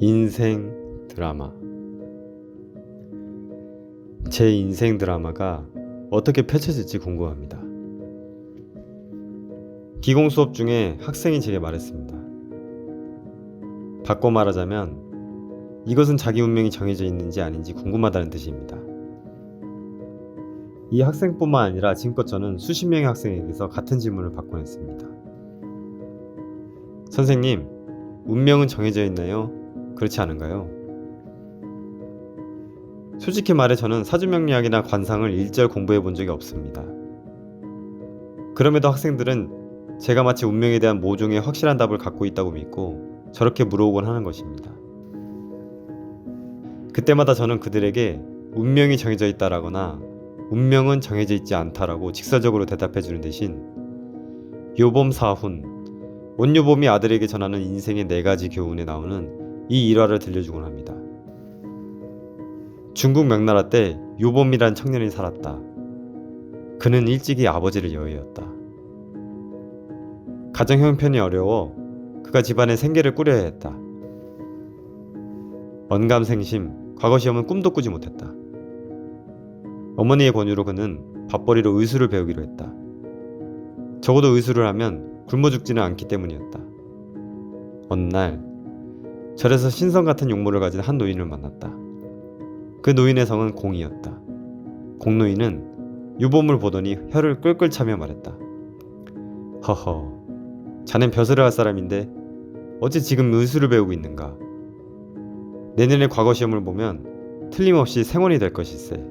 인생 드라마 제 인생 드라마가 어떻게 펼쳐질지 궁금합니다. 기공 수업 중에 학생이 제게 말했습니다. 바꿔 말하자면 이것은 자기 운명이 정해져 있는지 아닌지 궁금하다는 뜻입니다. 이 학생뿐만 아니라 지금껏 저는 수십 명의 학생에게서 같은 질문을 받곤 했습니다. 선생님, 운명은 정해져 있나요? 그렇지 않은가요? 솔직히 말해 저는 사주명리학이나 관상을 일절 공부해 본 적이 없습니다. 그럼에도 학생들은 제가 마치 운명에 대한 모종의 확실한 답을 갖고 있다고 믿고 저렇게 물어오곤 하는 것입니다. 그때마다 저는 그들에게 운명이 정해져 있다라거나 운명은 정해져 있지 않다라고 직설적으로 대답해 주는 대신 요범 사훈 원요범이 아들에게 전하는 인생의 네 가지 교훈에 나오는 이 일화를 들려주곤 합니다. 중국 명나라 때 요범이란 청년이 살았다. 그는 일찍이 아버지를 여의었다. 가정 형편이 어려워 그가 집안의 생계를 꾸려야 했다. 언감생심, 과거 시험은 꿈도 꾸지 못했다. 어머니의 권유로 그는 밥벌이로 의수를 배우기로 했다. 적어도 의수를 하면 굶어 죽지는 않기 때문이었다. 어느 날 절에서 신성 같은 용모를 가진 한 노인을 만났다. 그 노인의 성은 공이었다. 공노인은 유범을 보더니 혀를 끌끌 차며 말했다. 허허, 자넨 벼슬을 할 사람인데 어찌 지금 의수를 배우고 있는가? 내년에 과거 시험을 보면 틀림없이 생원이 될 것일세.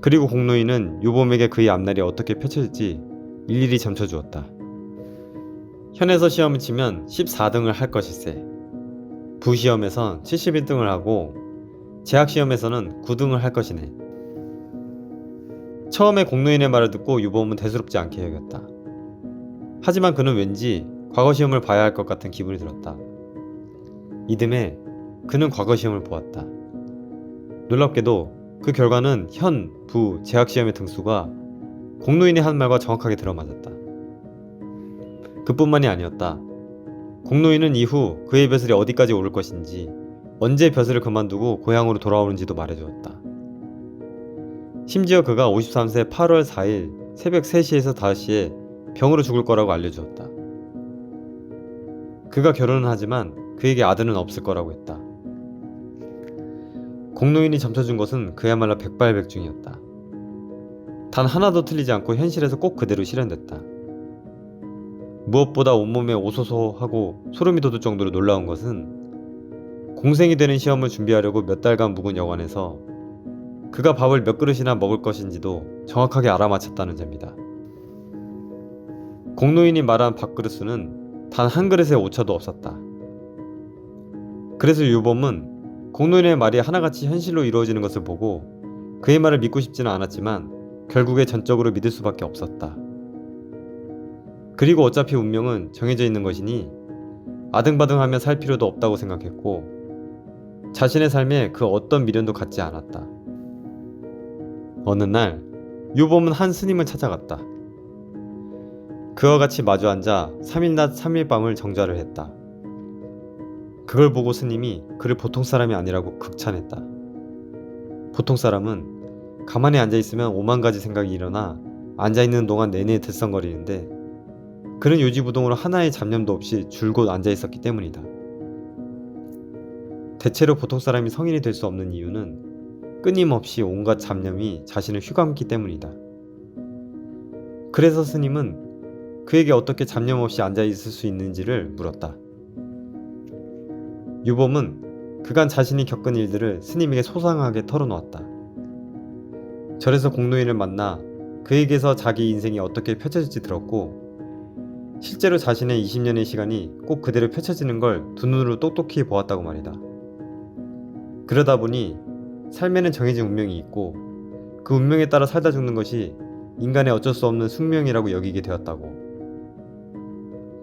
그리고 공노인은 유범에게 그의 앞날이 어떻게 펼쳐질지 일일이 점쳐주었다. 현에서 시험을 치면 14등을 할 것일세. 부시험에선 71등을 하고 재학시험에서는 9등을 할 것이네. 처음에 공노인의 말을 듣고 유범은 대수롭지 않게 여겼다. 하지만 그는 왠지 과거 시험을 봐야 할 것 같은 기분이 들었다. 이듬해 그는 과거 시험을 보았다. 놀랍게도 그 결과는 현, 부, 재학 시험의 등수가 공노인의 한 말과 정확하게 들어맞았다. 그뿐만이 아니었다. 공노인은 이후 그의 벼슬이 어디까지 오를 것인지, 언제 벼슬을 그만두고 고향으로 돌아오는지도 말해주었다. 심지어 그가 53세 8월 4일 새벽 3시에서 5시에 병으로 죽을 거라고 알려주었다. 그가 결혼은 하지만 그에게 아들은 없을 거라고 했다. 공노인이 점쳐준 것은 그야말로 백발백중이었다. 단 하나도 틀리지 않고 현실에서 꼭 그대로 실현됐다. 무엇보다 온몸에 오소소하고 소름이 돋을 정도로 놀라운 것은 공생이 되는 시험을 준비하려고 몇 달간 묵은 여관에서 그가 밥을 몇 그릇이나 먹을 것인지도 정확하게 알아맞혔다는 점이다. 공노인이 말한 밥그릇 수는 단 한 그릇의 오차도 없었다. 그래서 유범은 공노인의 말이 하나같이 현실로 이루어지는 것을 보고 그의 말을 믿고 싶지는 않았지만 결국에 전적으로 믿을 수밖에 없었다. 그리고 어차피 운명은 정해져 있는 것이니 아등바등하며 살 필요도 없다고 생각했고 자신의 삶에 그 어떤 미련도 갖지 않았다. 어느 날 유범은 한 스님을 찾아갔다. 그와 같이 마주 앉아 3일 낮 3일 밤을 정자를 했다. 그걸 보고 스님이 그를 보통 사람이 아니라고 극찬했다. 보통 사람은 가만히 앉아 있으면 오만 가지 생각이 일어나 앉아 있는 동안 내내 들썩거리는데 그는 요지부동으로 하나의 잡념도 없이 줄곧 앉아 있었기 때문이다. 대체로 보통 사람이 성인이 될 수 없는 이유는 끊임없이 온갖 잡념이 자신을 휘감기 때문이다. 그래서 스님은 그에게 어떻게 잡념 없이 앉아 있을 수 있는지를 물었다. 유범은 그간 자신이 겪은 일들을 스님에게 소상하게 털어놓았다. 절에서 공노인을 만나 그에게서 자기 인생이 어떻게 펼쳐질지 들었고 실제로 자신의 20년의 시간이 꼭 그대로 펼쳐지는 걸 두 눈으로 똑똑히 보았다고 말이다. 그러다 보니 삶에는 정해진 운명이 있고 그 운명에 따라 살다 죽는 것이 인간의 어쩔 수 없는 숙명이라고 여기게 되었다고.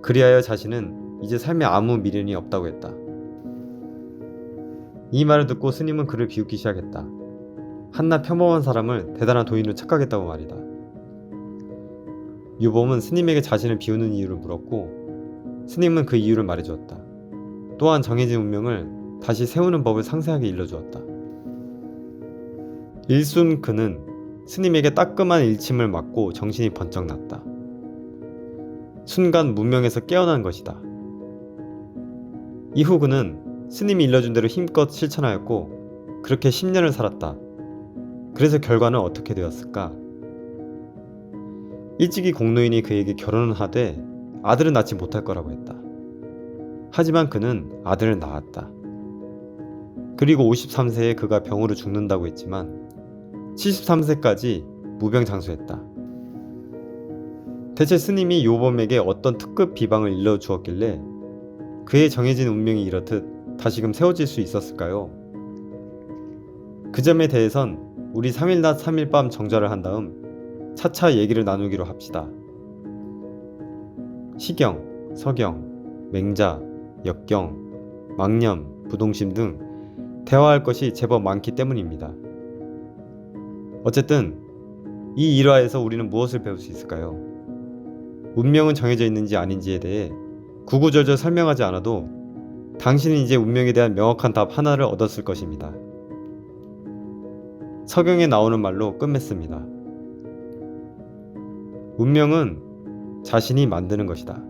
그리하여 자신은 이제 삶에 아무 미련이 없다고 했다. 이 말을 듣고 스님은 그를 비웃기 시작했다. 한낱 평범한 사람을 대단한 도인으로 착각했다고 말이다. 유범은 스님에게 자신을 비우는 이유를 물었고 스님은 그 이유를 말해주었다. 또한 정해진 운명을 다시 세우는 법을 상세하게 일러주었다. 일순 그는 스님에게 따끔한 일침을 맞고 정신이 번쩍 났다. 순간 문명에서 깨어난 것이다. 이후 그는 스님이 일러준 대로 힘껏 실천하였고 그렇게 10년을 살았다. 그래서 결과는 어떻게 되었을까? 일찍이 공노인이 그에게 결혼을 하되 아들은 낳지 못할 거라고 했다. 하지만 그는 아들을 낳았다. 그리고 53세에 그가 병으로 죽는다고 했지만 73세까지 무병장수했다. 대체 스님이 요범에게 어떤 특급 비방을 일러 주었길래 그의 정해진 운명이 이렇듯 다시금 세워질 수 있었을까요? 그 점에 대해선 우리 3일 낮 3일 밤 정좌를 한 다음 차차 얘기를 나누기로 합시다. 시경, 서경, 맹자, 역경, 망념, 부동심 등 대화할 것이 제법 많기 때문입니다. 어쨌든 이 일화에서 우리는 무엇을 배울 수 있을까요? 운명은 정해져 있는지 아닌지에 대해 구구절절 설명하지 않아도 당신은 이제 운명에 대한 명확한 답 하나를 얻었을 것입니다. 서경에 나오는 말로 끝맺습니다. 운명은 자신이 만드는 것이다.